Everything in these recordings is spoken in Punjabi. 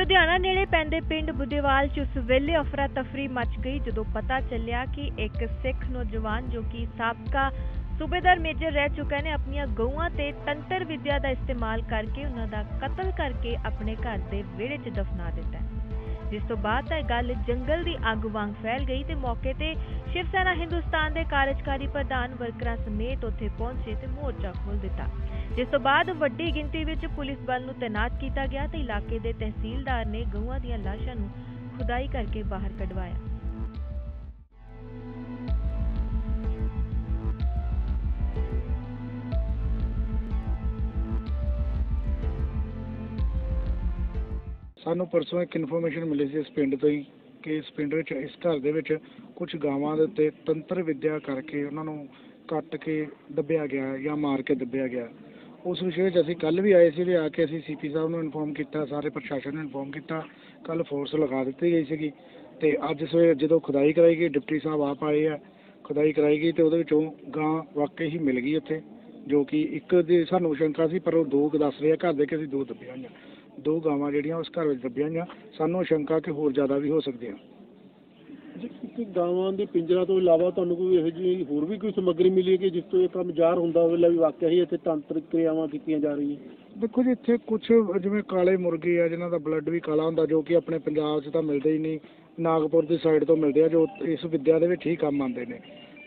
ਲੁਧਿਆਣਾ ਨੇੜੇ ਪੈਂਦੇ ਪਿੰਡ ਬੁੱਧੇਵਾਲ 'ਚ ਉਸ ਵੇਲੇ ਅਫਰਾ ਤਫਰੀ ਮਚ ਗਈ ਜਦੋਂ ਪਤਾ ਚੱਲਿਆ ਕਿ ਇੱਕ ਸਿੱਖ ਨੌਜਵਾਨ ਜੋ ਕਿ ਸਾਬਕਾ ਸੂਬੇਦਾਰ ਮੇਜਰ ਰਹਿ ਚੁੱਕਾ ਨੇ ਆਪਣੀਆਂ ਗਊਆਂ ਤੇ ਤੰਤਰ ਵਿਦਿਆ ਦਾ ਇਸਤੇਮਾਲ ਕਰਕੇ ਉਹਨਾਂ ਦਾ ਕਤਲ ਕਰਕੇ ਆਪਣੇ ਘਰ ਦੇ ਵਿਹੜੇ 'ਚ ਦਫਨਾ ਦਿੱਤਾ ਜਿਸ ਤੋਂ ਬਾਅਦ ਤਾਂ ਇਹ ਗੱਲ ਜੰਗਲ ਦੀ ਅੱਗ ਵਾਂਗ ਫੈਲ ਗਈ ਤੇ ਮੌਕੇ ਤੇ ਸ਼ਿਵ ਸੈਨਾ ਹਿੰਦੁਸਤਾਨ ਦੇ ਕਾਰਜਕਾਰੀ ਪ੍ਰਧਾਨ ਵਰਕਰਾਂ ਸਮੇਤ ਉੱਥੇ ਪਹੁੰਚੇ ਤੇ ਮੋਰਚਾ ਖੋਲ ਦਿੱਤਾ। ਜਿਸ ਤੋਂ ਬਾਅਦ ਵੱਡੀ ਗਿਣਤੀ ਵਿੱਚ ਪੁਲਿਸ ਬਲ ਨੂੰ ਤੈਨਾਤ ਕੀਤਾ ਗਿਆ ਤੇ ਇਲਾਕੇ ਦੇ ਤਹਿਸੀਲਦਾਰ ਨੇ ਗਊਆਂ ਦੀਆਂ ਲਾਸ਼ਾਂ ਨੂੰ ਖੁਦਾਈ ਕਰਕੇ ਬਾਹਰ ਕਢਵਾਇਆ। ਸਾਨੂੰ ਪਰਸੋਂ ਇੱਕ ਇਨਫੋਰਮੇਸ਼ਨ ਮਿਲੀ ਸੀ ਇਸ ਪਿੰਡ ਤੋਂ ਹੀ ਕਿ ਇਸ ਪਿੰਡ ਵਿੱਚ, ਇਸ ਘਰ ਦੇ ਵਿੱਚ ਕੁਝ ਗਾਵਾਂ ਦੇ ਉੱਤੇ ਤੰਤਰ ਵਿਦਿਆ ਕਰਕੇ ਉਹਨਾਂ ਨੂੰ ਕੱਟ ਕੇ ਦੱਬਿਆ ਗਿਆ ਜਾਂ ਮਾਰ ਕੇ ਦੱਬਿਆ ਗਿਆ। ਉਸ ਵਿਸ਼ੇ ਵਿੱਚ ਅਸੀਂ ਕੱਲ੍ਹ ਵੀ ਆਏ ਸੀ ਤੇ ਆ ਕੇ ਅਸੀਂ ਸੀਪੀ ਸਾਹਿਬ ਨੂੰ ਇਨਫੋਰਮ ਕੀਤਾ, ਸਾਰੇ ਪ੍ਰਸ਼ਾਸਨ ਨੂੰ ਇਨਫੋਰਮ ਕੀਤਾ। ਕੱਲ੍ਹ ਫੋਰਸ ਲਗਾ ਦਿੱਤੀ ਗਈ ਸੀਗੀ ਤੇ ਅੱਜ ਸਵੇਰ ਜਦੋਂ ਖੁਦਾਈ ਕਰਾਈ ਗਈ, ਡਿਪਟੀ ਸਾਹਿਬ ਆਪ ਆਏ ਆ, ਖੁਦਾਈ ਕਰਾਈ ਗਈ ਤੇ ਉਹਦੇ ਵਿੱਚੋਂ ਗਾਂ ਵਾਕਈ ਹੀ ਮਿਲ ਗਈ ਉੱਥੇ, ਜੋ ਕਿ ਇੱਕ ਦੀ ਸਾਨੂੰ ਸ਼ੰਕਾ ਸੀ ਪਰ ਉਹ ਦੋ ਕੁ ਦੱਸ ਰਿਹਾ ਘਰ ਦੇ ਕਿ ਅਸੀਂ ਦੋ ਦੱਬੀਆਂ ਹੋਈਆਂ। ਦੋ ਗਾਵਾਂ ਜਿਹੜੀਆਂ ਉਸ ਘਰ ਵਿੱਚ ਦੱਬੀਆਂ ਹੋਈਆਂ ਸਾਨੂੰ ਸ਼ੰਕਾ ਕਿ ਹੋਰ ਜ਼ਿਆਦਾ ਵੀ ਹੋ ਸਕਦੀਆਂ। ਜੀ, ਇੱਕ ਗਾਵਾਂ ਦੇ ਪਿੰਜਰਾ ਤੋਂ ਇਲਾਵਾ ਤੁਹਾਨੂੰ ਕੋਈ ਇਹੋ ਜਿਹੀ ਹੋਰ ਵੀ ਕੋਈ ਸਮੱਗਰੀ ਮਿਲੀ ਹੈ ਕਿ ਜਿਸ ਤੋਂ ਇਹ ਕੰਮ ਜ਼ਾਹਰ ਹੁੰਦਾ ਹੋਵੇ ਲੈ ਵੀ ਵਾਕਿਆ ਹੀ ਇੱਥੇ ਤੰਤਰਿਕ ਕਿਰਿਆਵਾਂ ਕੀਤੀਆਂ ਜਾ ਰਹੀਆਂ? ਦੇਖੋ ਜੀ ਇੱਥੇ ਕੁਝ ਜਿਵੇਂ ਕਾਲੇ ਮੁਰਗੇ ਆ ਜਿਨ੍ਹਾਂ ਦਾ ਬਲੱਡ ਵੀ ਕਾਲਾ ਹੁੰਦਾ ਜੋ ਕਿ ਆਪਣੇ ਪੰਜਾਬ 'ਚ ਤਾਂ ਮਿਲਦੇ ਹੀ ਨਹੀਂ ਨਾਗਪੁਰ ਦੀ ਸਾਈਡ ਤੋਂ ਮਿਲਦੇ ਆ ਜੋ ਇਸ ਵਿਦਿਆ ਦੇ ਵਿੱਚ ਹੀ ਕੰਮ ਆਉਂਦੇ ਨੇ।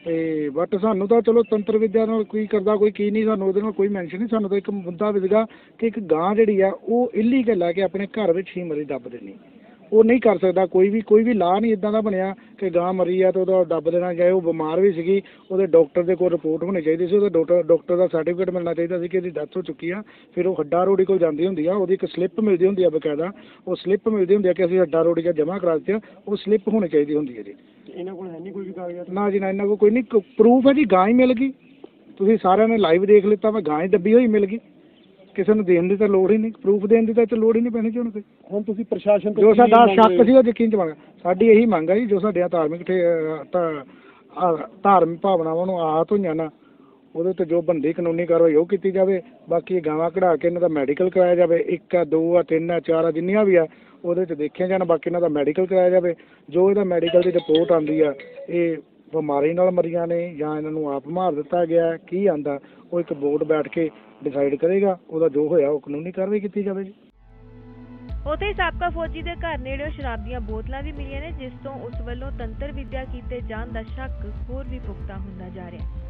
ਤੇ ਬਟ ਸਾਨੂੰ ਤਾਂ ਚਲੋ ਤੰਤਰ ਵਿਦਿਆ ਨਾਲ ਕੀ ਕਰਦਾ ਕੋਈ ਕੀ ਨਹੀਂ, ਸਾਨੂੰ ਉਹਦੇ ਨਾਲ ਕੋਈ ਮੈਂਸ਼ਨ ਨਹੀਂ, ਸਾਨੂੰ ਤਾਂ ਇੱਕ ਮੁੱਦਾ ਵਿਦਗਾ ਕਿ ਇੱਕ ਗਾਂ ਜਿਹੜੀ ਆ, ਉਹ ਇਲੀਗਲ ਆ ਕਿ ਆਪਣੇ ਘਰ ਵਿੱਚ ਹੀ ਮਰੀ ਦੱਬ ਦੇਣੀ। ਉਹ ਨਹੀਂ ਕਰ ਸਕਦਾ। ਕੋਈ ਵੀ ਕੋਈ ਵੀ ਲਾਅ ਨਹੀਂ ਇਦਾਂ ਦਾ ਬਣਿਆ ਕਿ ਗਾਂ ਮਰੀ ਆ ਤੇ ਉਹਦਾ ਦੱਬ ਦੇਣਾ ਚਾਹੇ ਉਹ ਬਿਮਾਰ ਵੀ ਸੀਗੀ ਉਹਦੇ ਡਾਕਟਰ ਦੇ ਕੋਲ ਰਿਪੋਰਟ ਹੋਣੀ ਚਾਹੀਦੀ ਸੀ। ਉਹਦੇ ਡਾਕਟਰ ਡਾਕਟਰ ਦਾ ਸਰਟੀਫਿਕੇਟ ਮਿਲਣਾ ਚਾਹੀਦਾ ਸੀ ਕਿ ਇਹਦੀ ਡੈਥ ਹੋ ਚੁੱਕੀ ਆ। ਫਿਰ ਉਹ ਹੱਡਾ ਰੋੜੀ ਕੋਲ ਜਾਂਦੀ ਹੁੰਦੀ ਆ। ਉਹਦੀ ਇੱਕ ਸਲਿੱਪ ਮਿਲਦੀ ਹੁੰਦੀ ਆ ਬਕਾਇਦਾ। ਉਹ ਸਲਿੱਪ ਮਿਲਦੀ ਹੁੰਦੀ ਆ ਕਿ ਅਸੀਂ ਹੱਡਾ ਰੋੜੀ ਦਾ ਜਮ੍ਹਾਂ ਕਰਾ ਦਿੱਤੀ ਆ। ਉਹ ਸਲਿੱਪ ਹੋਣੀ ਚਾਹੀਦੀ ਹੁੰਦੀ ਹੈ ਜੀ। ਇਹਨਾਂ ਕੋਲ ਹੈ ਨਹੀਂ ਕੋਈ ਵੀ ਕਾਗਜ਼ਾਤ? ਨਾ ਜੀ ਨਾ ਇਹਨਾਂ ਕੋਲ ਕੋਈ ਨਹੀਂ। ਪ੍ਰੂਫ ਹੈ ਜੀ ਗਾਂ ਹੀ ਮਿਲ ਗਈ। ਤੁਸੀਂ ਸਾਰਿਆਂ ਨੇ ਲਾਈਵ ਦੇਖ ਲਿੱਤਾ ਵਾ ਗਾਂ ਹੀ ਦੱਬੀ ਹੋਈ ਮਿਲ ਗਈ। ਕਿਸੇ ਨੂੰ ਦੇਣ ਦੀ ਤਾਂ ਲੋੜ ਹੀ ਨਹੀਂ ਪ੍ਰੂਫ ਦੇਣ ਦੀ ਤਾਂ ਇੱਥੇ ਲੋੜ ਹੀ ਨਹੀਂ ਪੈਣੀ ਜੀ ਹੁਣ ਕੋਈ ਹੁਣ ਤੁਸੀਂ ਪ੍ਰਸ਼ਾਸਨ ਤੋਂ ਜੋ ਕੀ ਸਾਡਾ ਮੰਗ ਸ਼ੱਕ ਰਹੇ ਸੀ ਉਹ ਯਕੀਨ ਚ ਬਣ ਗਿਆ। ਸਾਡੀ ਇਹੀ ਮੰਗ ਹੈ ਜੀ ਜੋ ਸਾਡੀਆਂ ਧਾਰਮਿਕ ਠੇ- ਅਹ ਧਾ- ਆਹ ਧਾਰਮਿਕ ਭਾਵਨਾਵਾਂ ਨੂੰ ਆਹਤ ਹੋਈਆਂ ਨਾ ਉਹਦੇ ਤੇ ਜੋ ਬੰਦੀ ਕਾਨੂੰਨੀ ਕਾਰਵਾਈ ਉਹ ਕੀਤੀ ਜਾਵੇ ਬਾਕੀ ਗਾਵਾਂ ਕਢਾ ਕੇ ਇਹਨਾਂ ਦਾ ਮੈਡੀਕਲ ਕਰਾਇਆ ਜਾਵੇ ਇੱਕ ਆ ਦੋ ਆ ਤਿੰਨ ਆ ਚਾਰ ਆ ਜਿੰਨੀਆਂ ਵੀ ਆ ਉਹਦੇ ਚ ਦੇਖਿਆ ਜਾਣ ਬਾਕੀ ਇਹਨਾਂ ਦਾ ਮੈਡੀਕਲ ਕਰਾਇਆ ਜਾਵੇ। ਜੋ ਇਹਦਾ ਮੈਡੀਕਲ ਦੀ ਰਿਪੋਰਟ ਆਉਂਦੀ ਆ ਇਹ ਬਿਮਾਰੀ ਨਾਲ ਮਰੀਆਂ ਨੇ ਜਾਂ ਇਹਨਾਂ ਨੂੰ ਆਪ ਮਾਰ ਦਿੱਤਾ ਗਿਆ, ਕੀ ਆਂਦਾ, ਉਹ ਇੱਕ ਬੋਰਡ ਬੈਠ ਕੇ ਡਿਸਾਈਡ ਕਰੇਗਾ, ਉਹਦਾ ਜੋ ਹੋਇਆ ਉਹ ਕਾਨੂੰਨੀ ਕਾਰਵਾਈ ਕੀਤੀ ਜਾਵੇਗੀ ਜੀ। ਹੀ ਸਾਬਕਾ ਫੌਜੀ ਦੇ ਘਰ ਨੇੜੇ ਸ਼ਰਾਬ ਦੀਆਂ ਬੋਤਲਾਂ ਵੀ ਮਿਲੀਆਂ ਨੇ, ਜਿਸ ਤੋਂ ਉਸ ਵੱਲੋਂ ਤੰਤਰ ਵਿਦਿਆ ਕੀਤੇ ਜਾਣ ਦਾ ਸ਼ੱਕ ਹੋਰ ਵੀ ਪੁਖਤਾ ਹੁੰਦਾ ਜਾ ਰਿਹਾ ਹੈ।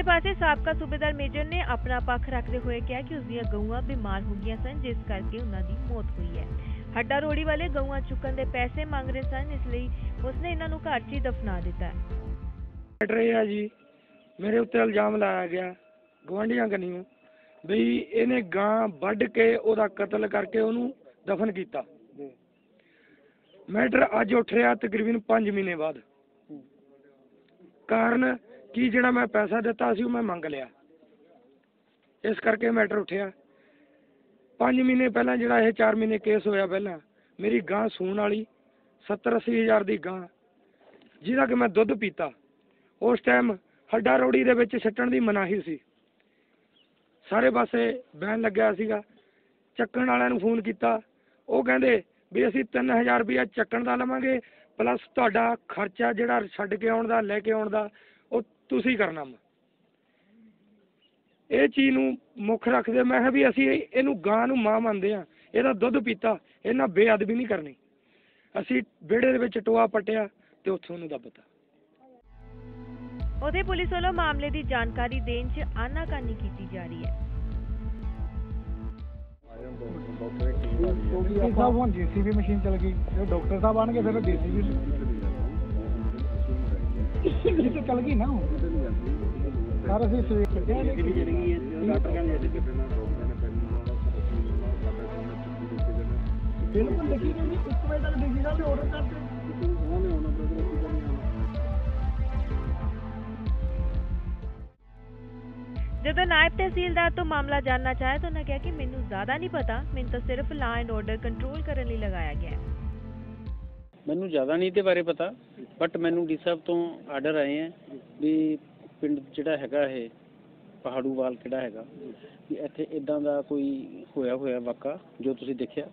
ਦੂਜੇ ਪਾਸੇ ਸਾਬਕਾ ਸੂਬੇਦਾਰ ਮੇਜਰ ਨੇ ਆਪਣਾ ਪੱਖ ਰੱਖਦੇ ਹੋਏ ਕਿਹਾ ਕਿ ਉਸ ਦੀਆਂ ਗਊਆਂ ਬਿਮਾਰ ਹੋ ਗਈਆਂ ਸਨ ਜਿਸ ਕਰਕੇ ਉਹਨਾਂ ਦੀ ਮੌਤ ਹੋਈ ਹੈ। ਹੱਡਾ ਰੋੜੀ ਵਾਲੇ ਗਊਆਂ ਚੁੱਕਣ ਦੇ ਪੈਸੇ ਮੰਗ ਰਹੇ ਸਨ ਇਸ ਲਈ ਉਸਨੇ ਇਹਨਾਂ ਨੂੰ ਘਰ 'ਚ ਹੀ ਦਫਨਾ ਦਿੱਤਾ ਹੈ। ਕੱਟ ਰਹੇ ਆ ਜੀ ਮੇਰੇ ਉੱਤੇ ਇਲਜ਼ਾਮ ਲਾਇਆ ਗਿਆ ਗਵਾਂਢੀਆਂ ਕਨੀਓ ਵੀ ਇਹਨੇ ਗਾਂ ਵੱਢ ਕੇ ਉਹਦਾ ਕਤਲ ਕਰਕੇ ਉਹਨੂੰ ਦਫਨ ਕੀਤਾ। ਮੈਟਰ ਅੱਜ ਉੱਠ ਰਿਹਾ ਤਕਰੀਬਨ 5 ਮਹੀਨੇ ਬਾਅਦ। ਕਾਰਨ ਕੀ ਜਿਹੜਾ ਮੈਂ ਪੈਸਾ ਦਿੱਤਾ ਸੀ ਉਹ ਮੈਂ ਮੰਗ ਲਿਆ। ਇਸ ਕਰਕੇ ਮੈਟਰ ਉੱਠਿਆ। 5 ਮਹੀਨੇ ਪਹਿਲਾਂ ਜਿਹੜਾ ਇਹ 4 ਮਹੀਨੇ ਕੇਸ ਹੋਇਆ ਪਹਿਲਾਂ, ਮੇਰੀ ਗਾਂ ਸੂਣ ਵਾਲੀ 70 ਅੱਸੀ ਹਜ਼ਾਰ ਦੀ ਗਾਂ, ਜਿਹਦਾ ਕਿ ਮੈਂ ਦੁੱਧ ਪੀਤਾ। ਉਸ ਟਾਈਮ ਹੱਡਾ ਰੋੜੀ ਦੇ ਵਿੱਚ ਛੱਟਣ ਦੀ ਮਨਾਹੀ ਸੀ। ਸਾਰੇ ਪਾਸੇ ਬੈਨ ਲੱਗਿਆ ਸੀਗਾ। ਚੱਕਣ ਵਾਲਿਆਂ ਨੂੰ ਫੋਨ ਕੀਤਾ। ਉਹ ਕਹਿੰਦੇ ਵੀ ਅਸੀਂ 3000 ਰੁਪਇਆ ਚੱਕਣ ਦਾ ਲਵਾਂਗੇ ਪਲੱਸ ਤੁਹਾਡਾ ਖਰਚਾ ਜਿਹੜਾ ਛੱਡ ਕੇ ਆਉਣ ਦਾ, ਲੈ ਕੇ ਆਉਣ ਦਾ ਉਹ ਤੁਸੀਂ ਕਰਨਾ ਵਾ ਇਹ ਚੀਜ਼ ਨੂੰ ਮੁੱਖ ਰੱਖਦੇ ਮੈਂ ਕਿਹਾ ਵੀ ਅਸੀਂ ਇਹ- ਇਹਨੂੰ ਗਾਂ ਨੂੰ ਮਾਂ ਮੰਨਦੇ ਆ। ਇਹਦਾ ਦੁੱਧ ਪੀਤਾ ਇਹਨਾਂ ਬੇਅਦਬੀ ਨਹੀਂ ਕਰਨੀ। ਅਸੀਂ ਵਿਹੜੇ ਦੇ ਵਿੱਚ ਟੋਆ ਪੱਟਿਆ ਤੇ ਉੱਥੋਂ ਉਹਨੂੰ ਦੱਬਤਾ ਉਹਦੇ ਪੁਲਿਸ ਵੱਲੋਂ ਮਾਮਲੇ ਦੀ ਜਾਣਕਾਰੀ ਦੇਣ 'ਚ ਆਨਾਕਾਨੀ ਕੀਤੀ ਜਾ ਰਹੀ ਹੈ। ਡਾਕਟਰ ਸਾਹਿਬ ਹੁਣ ਜੀਸੀਬੀ ਮਸ਼ੀਨ ਚੱਲ ਗਈ ਜੇ ਡਾਕਟਰ ਸਾਹਿਬ ਆਣਗੇ ਫਿਰ ਜੀਸੀਬੀ ਤਾਂ ਚੱਲ ਗਈ ਨਾ ਹੁਣ। ਸਰ ਅਸੀਂ ਸਵੇਰ ਬਿਲਕੁਲ ਲਿਖੀ ਨਹੀਂ ਇੱਕ ਵਜੇ ਤੱਕ ਡਿਜੀਟਲ ਤੇ ਆਰਡਰ ਕਰਤੇ। ਜਦੋਂ ਨਾਇਬ ਤਹਿਸੀਲਦਾਰ ਤੋਂ ਮਾਮਲਾ ਜਾਣਨਾ ਚਾਹਿਆ ਤਾਂ ਉਹਨਾਂ ਕਿਹਾ ਕਿ ਮੈਨੂੰ ਜ਼ਿਆਦਾ ਨਹੀਂ ਪਤਾ। ਮੈਨੂੰ ਤਾਂ ਸਿਰਫ ਲਾ ਐਂਡ ਆਰਡਰ ਕੰਟਰੋਲ ਕਰਨ ਲਈ ਲਗਾਇਆ ਗਿਆ ਹੈ। ਮੈਨੂੰ ਜ਼ਿਆਦਾ ਨਹੀਂ ਇਹਦੇ ਬਾਰੇ ਪਤਾ ਬਟ ਮੈਨੂੰ ਡੀ ਸਾਹਿਬ ਤੋਂ ਆਰਡਰ ਆਏ ਹੈ ਵੀ ਪਿੰਡ ਜਿਹੜਾ ਹੈਗਾ ਇਹ ਪਹਾੜੂਵਾਲ ਕਿਹੜਾ ਹੈਗਾ, ਵੀ ਇੱਥੇ ਇਦਾਂ ਦਾ ਕੋਈ ਹੋਇਆ ਹੋਇਆ ਵਾਕਾ ਜੋ ਤੁਸੀਂ ਦੇਖਿਆ?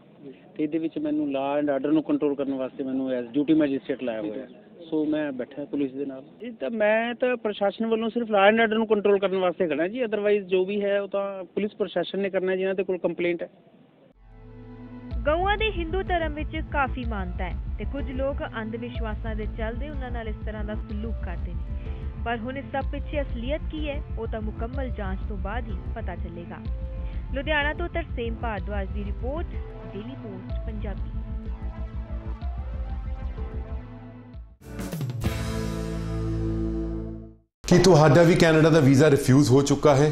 ਤੇ ਇਹਦੇ ਵਿੱਚ ਮੈਨੂੰ ਲਾ ਐਂਡ ਆਰਡਰ ਨੂੰ ਕੰਟਰੋਲ ਕਰਨ ਵਾਸਤੇ ਮੈਨੂੰ ਐਸ ਡਿਊਟੀ ਮੈਜਿਸਟ੍ਰੇਟ ਲਾਇਆ ਹੋਇਆ ਸੋ ਮੈਂ ਬੈਠਾ ਪੁਲਿਸ ਦੇ ਨਾਲ। ਇਹ ਤਾਂ ਮੈਂ ਤਾਂ ਪ੍ਰਸ਼ਾਸਨ ਵੱਲੋਂ ਸਿਰਫ ਲਾ ਐਂਡ ਆਰਡਰ ਨੂੰ ਕੰਟਰੋਲ ਕਰਨ ਵਾਸਤੇ ਖੜਾ ਜੀ ਅਦਰਵਾਈਜ਼ ਜੋ ਵੀ ਹੈ ਉਹ ਤਾਂ ਪੁਲਿਸ ਪ੍ਰਸ਼ਾਸਨ ਨੇ ਕਰਨਾ ਹੈ, ਜਿਨ੍ਹਾਂ ਦੇ ਕੋਲ ਕੰਪਲੇਂਟ ਹੈ। ਗਊਆਂ ਦੀ ਹਿੰਦੂ ਧਰਮ ਵਿੱਚ ਕਾਫੀ ਮਾਨਤਾ ਹੈ ਤੇ ਕੁਝ ਲੋਕ ਅੰਧ ਵਿਸ਼ਵਾਸਾਂ ਦੇ ਚੱਲਦੇ ਉਹਨਾਂ ਨਾਲ ਇਸ ਤਰ੍ਹਾਂ ਦਾ ਸਲੂਕ ਕਰਦੇ ਨੇ। ਪਰ ਹੁਣ ਇਸ ਸਭ ਪਿੱਛੇ ਅਸਲੀਅਤ ਕੀ ਹੈ, ਉਹ ਤਾਂ ਮੁਕੰਮਲ ਜਾਂਚ ਤੋਂ ਬਾਅਦ ਹੀ ਪਤਾ ਚੱਲੇਗਾ। ਲੁਧਿਆਣਾ ਤੋਂ ਤਰਸੇਮ ਭਾਰਦਵਾਜ ਦੀ ਰਿਪੋਰਟ ਡੇਲੀ ਪੋਸਟ ਪੰਜਾਬੀ। ਕੀ ਤੁਹਾਡਾ ਵੀ ਕੈਨੇਡਾ ਦਾ ਵੀਜ਼ਾ ਰਿਫਿਊਜ਼ ਹੋ ਚੁੱਕਾ ਹੈ?